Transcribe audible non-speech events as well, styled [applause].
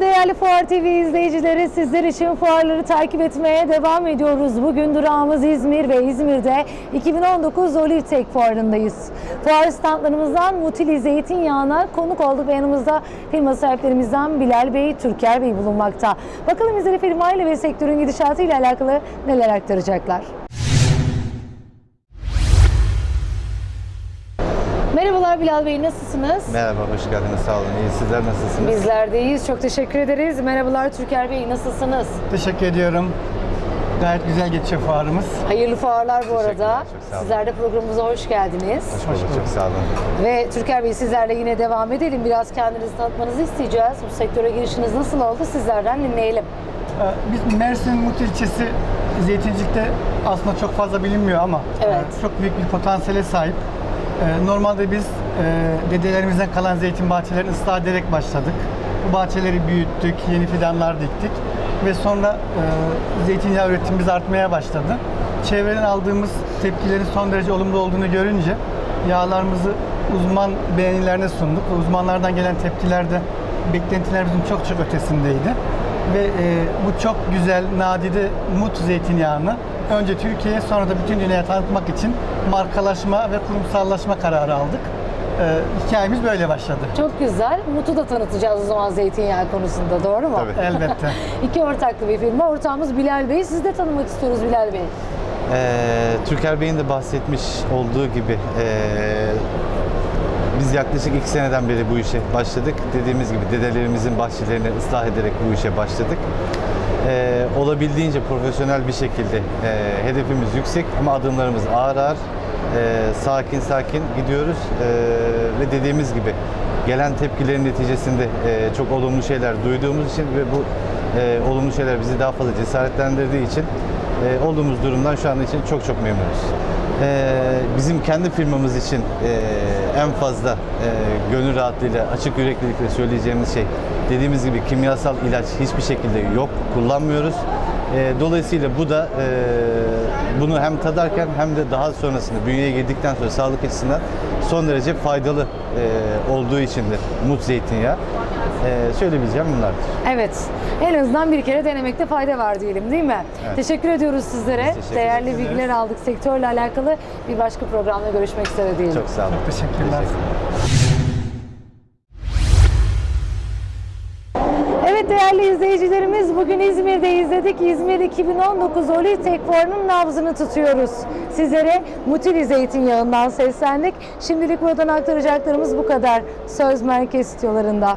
Değerli Fuar TV izleyicileri sizler için fuarları takip etmeye devam ediyoruz. Bugün durağımız İzmir ve İzmir'de 2019 Olivtek Fuarı'ndayız. Fuar standlarımızdan Mutili Zeytinyağı'na konuk olduk ve yanımızda firma sahiplerimizden Bilal Bey, Türker Bey bulunmakta. Bakalım bizlere firmayla ve sektörün gidişatı ile alakalı neler aktaracaklar. Merhabalar Bilal Bey, nasılsınız? Merhaba, hoş geldiniz. Sağ olun. İyi. Sizler nasılsınız? Bizler de iyiyiz. Çok teşekkür ederiz. Merhabalar Türker Bey, nasılsınız? Teşekkür ediyorum. Gayet güzel geçiyor fuarımız. Hayırlı fuarlar bu arada. Çok sağ olun. Sizler de programımıza hoş geldiniz. Hoş bulduk. Çok sağ olun. Ve Türker Bey sizlerle yine devam edelim. Biraz kendinizi tanıtmanızı isteyeceğiz. Bu sektöre girişiniz nasıl oldu? Sizlerden dinleyelim. Ee, Biz Mersin Mut ilçesi zeytincilikte aslında çok fazla bilinmiyor ama Evet. e, çok büyük bir potansiyele sahip. E, Normalde biz e, dedelerimizden kalan zeytin bahçelerini ıslah ederek başladık. Bu bahçeleri büyüttük, yeni fidanlar diktik ve sonra e, zeytinyağı üretimimiz artmaya başladı. Çevreden aldığımız tepkilerin son derece olumlu olduğunu görünce yağlarımızı uzman beğenilerine sunduk. Uzmanlardan gelen tepkiler de beklentilerimizin çok çok ötesindeydi. Ve e, bu çok güzel, nadide mut zeytinyağını önce Türkiye'ye sonra da bütün dünyaya tanıtmak için markalaşma ve kurumsallaşma kararı aldık. E, hikayemiz böyle başladı. Çok güzel. Mut'u da tanıtacağız o zaman zeytinyağı konusunda. Doğru mu? Tabii. Elbette. [laughs] İki ortaklı bir firma. Ortağımız Bilal Bey. Sizi de tanımak istiyoruz Bilal Bey. Ee, Türker Bey'in de bahsetmiş olduğu gibi ee, biz yaklaşık iki seneden beri bu işe başladık. Dediğimiz gibi dedelerimizin bahçelerini ıslah ederek bu işe başladık. Ee, olabildiğince profesyonel bir şekilde ee, hedefimiz yüksek ama adımlarımız ağır ağır ee, sakin sakin gidiyoruz Ee, ve dediğimiz gibi gelen tepkilerin neticesinde ee, çok olumlu şeyler duyduğumuz için ve bu ee, olumlu şeyler bizi daha fazla cesaretlendirdiği için ee, olduğumuz durumdan şu an için çok çok memnunuz. Ee, bizim kendi firmamız için ee, en fazla ee, gönül rahatlığıyla, açık yüreklilikle söyleyeceğimiz şey dediğimiz gibi kimyasal ilaç hiçbir şekilde yok, kullanmıyoruz. Ee, dolayısıyla bu da ee, bunu hem tadarken hem de daha sonrasında bünyeye girdikten sonra sağlık açısından son derece faydalı ee, olduğu içindir mut zeytinyağı. Ee, söyleyebileceğim bunlardır. Evet. En azından bir kere denemekte fayda var diyelim değil mi? Evet. Teşekkür ediyoruz sizlere. Biz teşekkür Değerli ederiz. bilgiler aldık. Sektörle alakalı bir başka programda görüşmek üzere diyelim. Çok sağ olun. Çok teşekkürler. Evet değerli izleyicilerimiz bugün İzmir'de izledik. İzmir 2019 Olitek Fuarı'nın nabzını tutuyoruz. Sizlere Mutili Zeytinyağı'ndan seslendik. Şimdilik buradan aktaracaklarımız bu kadar. Söz Merkez stüdyolarında.